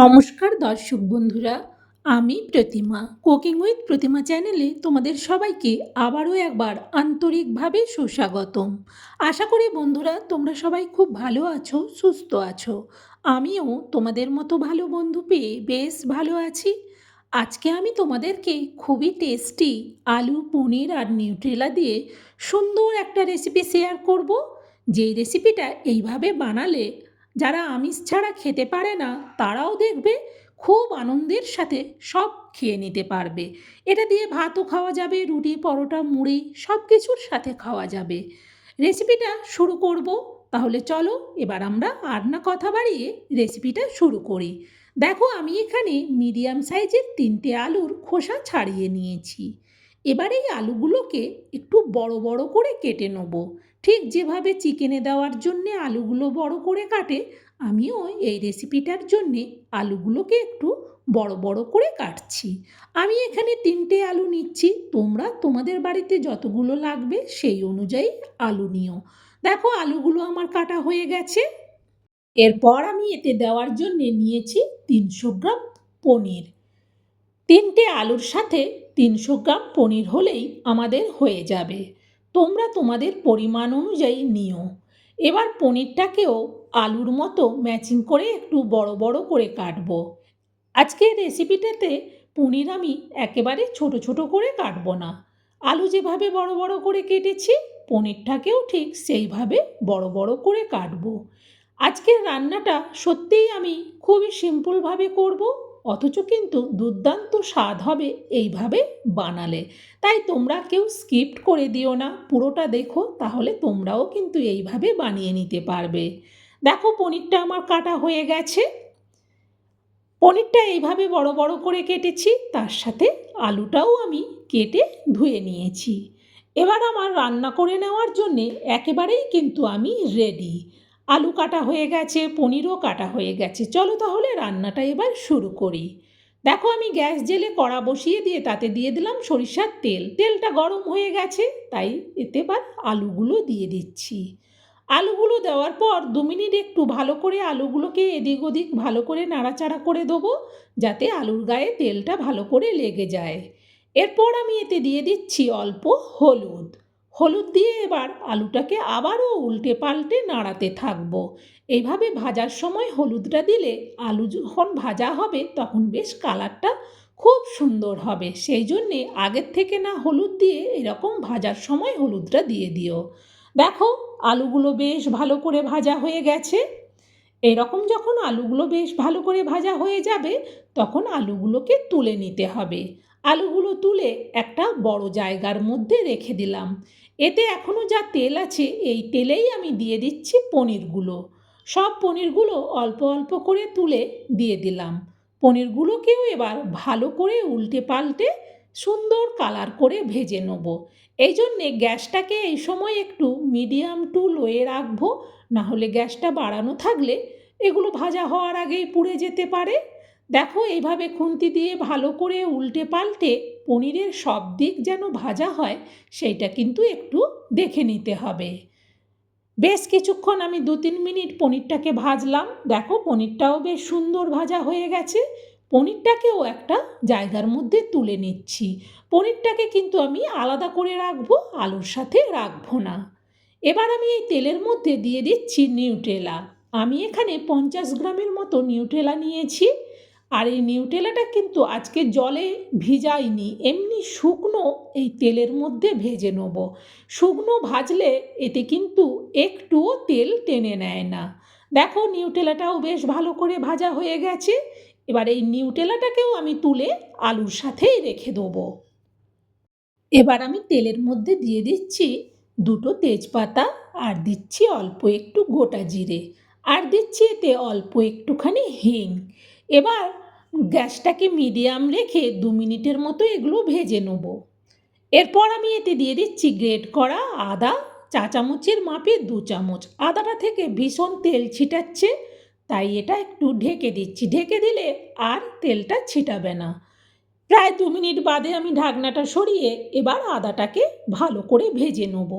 নমস্কার দর্শক বন্ধুরা, আমি প্রতিমা। কুকিং উইথ প্রতিমা চ্যানেলে তোমাদের সবাইকে আবারও একবার আন্তরিকভাবে সুস্বাগতম। আশা করি বন্ধুরা, তোমরা সবাই খুব ভালো আছো, সুস্থ আছো। আমিও তোমাদের মতো ভালো বন্ধু পেয়ে বেশ ভালো আছি। আজকে আমি তোমাদেরকে খুবই টেস্টি আলু, পনির আর নিউট্রেলা দিয়ে সুন্দর একটা রেসিপি শেয়ার করব। যেই রেসিপিটা এইভাবে বানালে যারা আমিষ ছাড়া খেতে পারে না, তারাও দেখবে খুব আনন্দের সাথে সব খেয়ে নিতে পারবে। এটা দিয়ে ভাতও খাওয়া যাবে, রুটি, পরোটা, মুড়ি সব কিছুর সাথে খাওয়া যাবে। রেসিপিটা শুরু করব, তাহলে চলো এবার আমরা আর না কথা বাড়িয়ে রেসিপিটা শুরু করি। দেখো আমি এখানে মিডিয়াম সাইজের তিনটে আলুর খোসা ছাড়িয়ে নিয়েছি। এবার এই আলুগুলোকে একটু বড় বড় করে কেটে নেব। ঠিক যেভাবে চিকেনে দেওয়ার জন্যে আলুগুলো বড় করে কাটে, আমিও এই রেসিপিটার জন্যে আলুগুলোকে একটু বড় বড় করে কাটছি। আমি এখানে তিনটে আলু নিচ্ছি, তোমরা তোমাদের বাড়িতে যতগুলো লাগবে সেই অনুযায়ী আলু নিও। দেখো আলুগুলো আমার কাটা হয়ে গেছে। এরপর আমি এতে দেওয়ার জন্যে নিয়েছি তিনশো গ্রাম পনির। তিনটে আলুর সাথে তিনশো গ্রাম পনির হলেই আমাদের হয়ে যাবে। তোমরা তোমাদের পরিমাণ অনুযায়ী নিও। এবার পনিরটাকেও আলুর মতো ম্যাচিং করে একটু বড় বড় করে কাটবো। আজকের রেসিপিটাতে পনির আমি একেবারে ছোট ছোট করে কাটবো না। আলু যেভাবে বড় বড় করে কেটেছি, পনিরটাকেও ঠিক সেইভাবে বড় বড় করে কাটবো। আজকের রান্নাটা সত্যিই আমি খুবই সিম্পলভাবে করব। অথচ কিন্তু দুর্দান্ত স্বাদ হবে এইভাবে বানালে। তাই তোমরা কেউ স্কিপ্ট করে দিও না। পুরোটা দেখো, তাহলে তোমরাও কিন্তু এইভাবে বানিয়ে নিতে পারবে। দেখো, পনিরটা আমার কাটা হয়ে গেছে। পনিরটা এইভাবে বড় বড় করে কেটেছি, তার সাথে আলুটাও আমি কেটে ধুয়ে নিয়েছি। এবার আমার রান্না করে নেওয়ার জন্যে একেবারেই কিন্তু আমি রেডি আলু কাটা হয়ে গেছে, পনিরও কাটা হয়ে গেছে। চলো তাহলে রান্নাটা এবার শুরু করি। দেখো আমি গ্যাস জেলে কড়া বসিয়ে দিয়ে তাতে দিয়ে দিলাম সরিষার তেল। তেলটা গরম হয়ে গেছে, তাই এতে এবার আলুগুলো দিয়ে দিচ্ছি। আলুগুলো দেওয়ার পর দু মিনিট একটু ভালো করে আলুগুলোকে এদিক ওদিক ভালো করে নাড়াচাড়া করে দেবো, যাতে আলুর গায়ে তেলটা ভালো করে লেগে যায়। এরপর আমি এতে দিয়ে দিচ্ছি অল্প হলুদ। হলুদ দিয়ে এবার আলুটাকে আবারও উল্টে পাল্টে নাড়াতে থাকব। এইভাবে ভাজার সময় হলুদটা দিলে আলু যখন ভাজা হবে তখন বেশ কালারটা খুব সুন্দর হবে। সেই জন্যে আগের থেকে না হলুদ দিয়ে এরকম ভাজার সময় হলুদটা দিয়ে দিও। দেখো, আলুগুলো বেশ ভালো করে ভাজা হয়ে গেছে। এরকম যখন আলুগুলো বেশ ভালো করে ভাজা হয়ে যাবে তখন আলুগুলোকে তুলে নিতে হবে। আলুগুলো তুলে একটা বড় জায়গার মধ্যে রেখে দিলাম। এতে এখনও যা তেল আছে, এই তেলেই আমি দিয়ে দিচ্ছি পনিরগুলো। সব পনিরগুলো অল্প অল্প করে তুলে দিয়ে দিলাম। পনিরগুলোকেও এবার ভালো করে উল্টে পাল্টে সুন্দর কালার করে ভেজে নেব। এই জন্যে গ্যাসটাকে এই সময় একটু মিডিয়াম টু লোয়ে রাখব, নাহলে গ্যাসটা বাড়ানো থাকলে এগুলো ভাজা হওয়ার আগেই পুড়ে যেতে পারে। দেখো এইভাবে খুন্তি দিয়ে ভালো করে উল্টে পাল্টে পনিরের সব দিক যেন ভাজা হয়, সেইটা কিন্তু একটু দেখে নিতে হবে। বেশ কিছুক্ষণ আমি দু তিন মিনিট পনিরটাকে ভাজলাম। দেখো পনিরটাও বেশ সুন্দর ভাজা হয়ে গেছে। পনিরটাকেও একটা জায়গার মধ্যে তুলে নিচ্ছি। পনিরটাকে কিন্তু আমি আলাদা করে রাখব, আলুর সাথে রাখব না। এবার আমি এই তেলের মধ্যে দিয়ে দিচ্ছি নিউটেলা। আমি এখানে পঞ্চাশ গ্রামের মতো নিউটেলা নিয়েছি। আর এই নিউটেলাটা কিন্তু আজকে জলে ভিজাইনি, এমনি শুকনো এই তেলের মধ্যে ভেজে নেব। শুকনো ভাজলে এতে কিন্তু একটুও তেল টেনে নেয় না। দেখো নিউটেলাটাও বেশ ভালো করে ভাজা হয়ে গেছে। এবার এই নিউটেলাটাকেও আমি তুলে আলুর সাথেই রেখে দেবো। এবার আমি তেলের মধ্যে দিয়ে দিচ্ছি দুটো তেজপাতা আর দিচ্ছি অল্প একটু গোটা জিরে। আর দিচ্ছি এতে অল্প একটুখানি হিং। এবার গ্যাসটাকে মিডিয়াম রেখে দু মিনিটের মতো এগুলো ভেজে নেব। এরপর আমি এতে দিয়ে দিচ্ছি গ্রেট করা আদা, চা চামচের মাপে দু চামচ। আদাটা থেকে ভীষণ তেল ছিটাচ্ছে, তাই এটা একটু ঢেকে দিচ্ছি। ঢেকে দিলে আর তেলটা ছিটাবে না। প্রায় দু মিনিট বাদে আমি ঢাকনাটা সরিয়ে এবার আদাটাকে ভালো করে ভেজে নেব।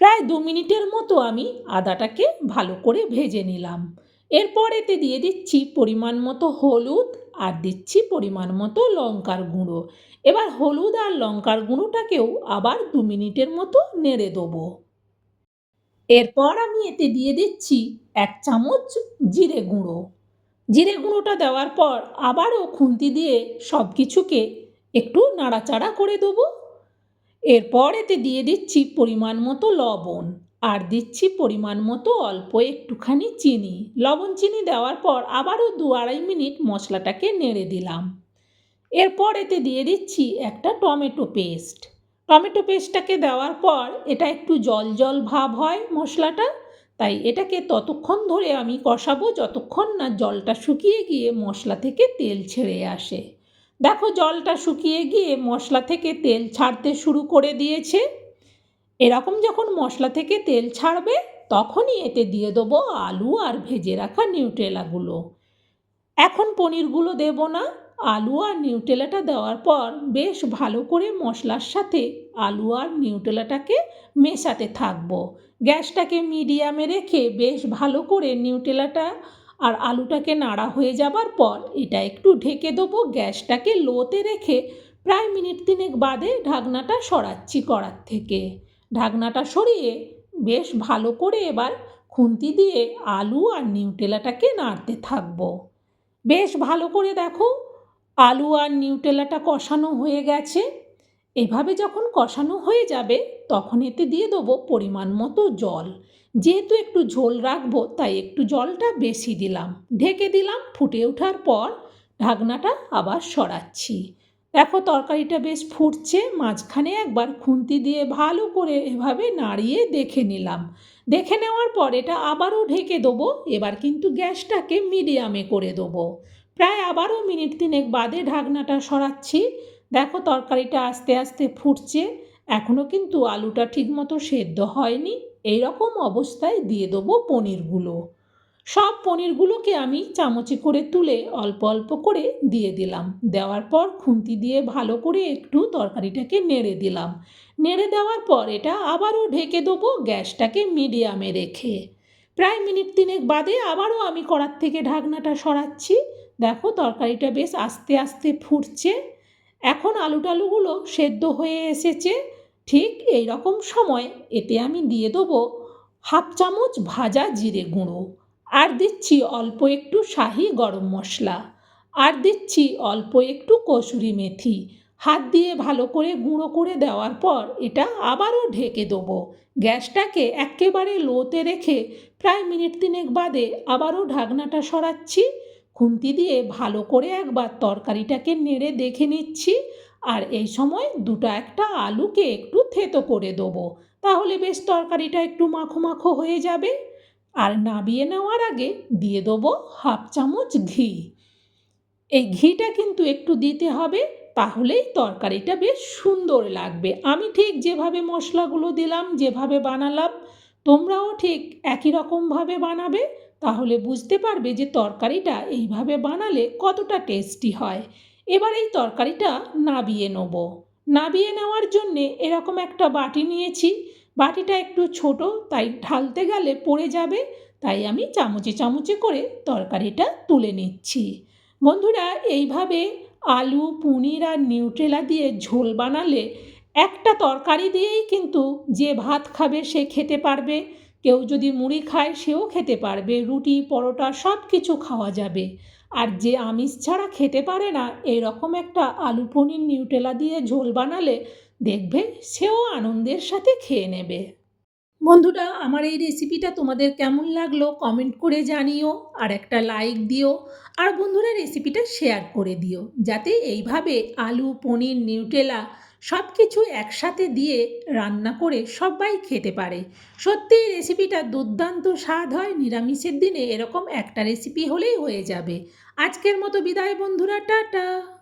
প্রায় দু মিনিটের মতো আমি আদাটাকে ভালো করে ভেজে নিলাম। এরপর এতে দিয়ে দিচ্ছি পরিমাণ মতো হলুদ আর দিচ্ছি পরিমাণ মতো লঙ্কার গুঁড়ো। এবার হলুদ আর লঙ্কার গুঁড়োটাকেও আবার দু মিনিটের মতো নেড়ে দেবো। এরপর আমি এতে দিয়ে দিচ্ছি এক চামচ জিরে গুঁড়ো। জিরে গুঁড়োটা দেওয়ার পর আবারও খুন্তি দিয়ে সব কিছুকে একটু নাড়াচাড়া করে দেবো। এরপর এতে দিয়ে দিচ্ছি পরিমাণ মতো লবণ। আর দিচ্ছি পরিমাণ মতো অল্প একটুখানি চিনি। লবণ চিনি দেওয়ার পর আবারও দু আড়াই মিনিট মশলাটাকে নেড়ে দিলাম। এরপর এতে দিয়ে দিচ্ছি একটা টমেটো পেস্ট। টমেটো পেস্টটাকে দেওয়ার পর এটা একটু জল জল ভাব হয় মশলাটা, তাই এটাকে ততক্ষণ ধরে আমি কষাবো যতক্ষণ না জলটা শুকিয়ে গিয়ে মশলা থেকে তেল ছেড়ে আসে। দেখো জলটা শুকিয়ে গিয়ে মশলা থেকে তেল ছাড়তে শুরু করে দিয়েছে। এরকম যখন মশলা থেকে তেল ছাড়বে, তখনই এতে দিয়ে দেবো আলু আর ভেজে রাখা নিউটেলাগুলো। এখন পনিরগুলো দেব না। আলু আর নিউটেলাটা দেওয়ার পর বেশ ভালো করে মশলার সাথে আলু আর নিউটেলাটাকে মেশাতে থাকব। গ্যাসটাকে মিডিয়ামে রেখে বেশ ভালো করে নিউটেলাটা আর আলুটাকে নাড়া হয়ে যাবার পর এটা একটু ঢেকে দেবো। গ্যাসটাকে লোতে রেখে প্রায় মিনিট তিনেক বাদে ঢাকনাটা সরাচ্ছি কড়ার থেকে। ঢাকনাটা সরিয়ে বেশ ভালো করে এবার খুন্তি দিয়ে আলু আর নিউটেলাটাকে নাড়তে থাকব। বেশ ভালো করে দেখো, আলু আর নিউটেলাটা কষানো হয়ে গেছে। এভাবে যখন কষানো হয়ে যাবে, তখন এতে দিয়ে দেবো পরিমাণ মতো জল। যেহেতু একটু ঝোল রাখব, তাই একটু জলটা বেশি দিলাম। ঢেকে দিলাম, ফুটে ওঠার পর ঢাকনাটা আবার সরাচ্ছি। দেখো তরকারিটা বেশ ফুটছে, মাঝখানে একবার খুন্তি দিয়ে ভালো করে এভাবে নাড়িয়ে দেখে নিলাম। দেখে নেওয়ার পর এটা আবারও ঢেকে দেবো, এবার কিন্তু গ্যাসটাকে মিডিয়ামে করে দেবো। প্রায় আবারও মিনিট তিনেক বাদে ঢাকনাটা সরাচ্ছি। দেখো তরকারিটা আস্তে আস্তে ফুটছে এখনও কিন্তু আলুটা ঠিকমতো সেদ্ধ হয়নি। এই রকম অবস্থায় দিয়ে দেবো পনিরগুলো। সব পনিরগুলোকে আমি চামচে করে তুলে অল্প অল্প করে দিয়ে দিলাম। দেওয়ার পর খুন্তি দিয়ে ভালো করে একটু তরকারিটাকে নেড়ে দিলাম। নেড়ে দেওয়ার পর এটা আবারও ঢেকে দেবো গ্যাসটাকে মিডিয়ামে রেখে। প্রায় মিনিট তিনেক বাদে আবারও আমি কড়ার থেকে ঢাকনাটা সরাচ্ছি। দেখো তরকারিটা বেশ আস্তে আস্তে ফুটছে। এখন আলু টালুগুলো সেদ্ধ হয়ে এসেছে। ঠিক এই রকম সময় এতে আমি দিয়ে দেবো হাফ চামচ ভাজা জিরে গুঁড়ো। আর দিচ্ছি অল্প একটু শাহি গরম মশলা। আর দিচ্ছি অল্প একটু কসুরি মেথি। হাত দিয়ে ভালো করে গুঁড়ো করে দেওয়ার পর এটা আবারও ঢেকে দেবো। গ্যাসটাকে একেবারে লোতে রেখে প্রায় মিনিট তিনেক বাদে আবারও ঢাকনাটা সরাচ্ছি। খুন্তি দিয়ে ভালো করে একবার তরকারিটাকে নেড়ে দেখে নিচ্ছি। আর এই সময় দুটো একটা আলুকে একটু থেতো করে দেবো। তাহলে বেশ তরকারিটা একটু মাখো মাখো হয়ে যাবে। আর নাবিয়ে নেওয়ার আগে দিয়ে দেবো হাফ চামচ ঘি। এই ঘিটা কিন্তু একটু দিতে হবে, তাহলেই তরকারিটা বেশ সুন্দর লাগবে। আমি ঠিক যেভাবে মশলাগুলো দিলাম, যেভাবে বানালাম, তোমরাও ঠিক একই রকমভাবে বানাবে, তাহলে বুঝতে পারবে যে তরকারিটা এইভাবে বানালে কতটা টেস্টি হয়। এবার এই তরকারিটা নাবিয়ে নেব। নাবিয়ে নেওয়ার জন্যে এরকম একটা বাটি নিয়েছি বাটিটা একটু ছোট, তাই ঢালতে গেলে পড়ে যাবে, তাই আমি চামচে চামচে করে তরকারিটা তুলে নিচ্ছি। বন্ধুরা, এইভাবে আলু, পনির আর নিউট্রেলা দিয়ে ঝোল বানালে একটা তরকারি দিয়েই কিন্তু যে ভাত খাবে সে খেতে পারবে, কেউ যদি মুড়ি খায় সেও খেতে পারবে, রুটি, পরোটা সব কিছু খাওয়া যাবে। আর যে আমিষ ছাড়া খেতে পারে না, এরকম একটা আলু, পনির নিউটেলা দিয়ে ঝোল বানালে দেখবে সেও আনন্দের সাথে খেয়ে নেবে। বন্ধুরা, আমার এই রেসিপিটা তোমাদের কেমন লাগল কমেন্ট করে জানিও, আর একটা লাইক দিও, আর বন্ধুরা রেসিপিটা শেয়ার করে দিও, যাতে এইভাবে আলু, পনির নিউটেলা সব কিছু একসাথে দিয়ে রান্না করে সবাই খেতে পারে। সত্যি রেসিপিটা দুর্দান্ত স্বাদ হয়, নিরামিষের দিনে এরকম একটা রেসিপি হলেই হয়ে যাবে। আজকের মতো বিদায় বন্ধুরা, টাটা!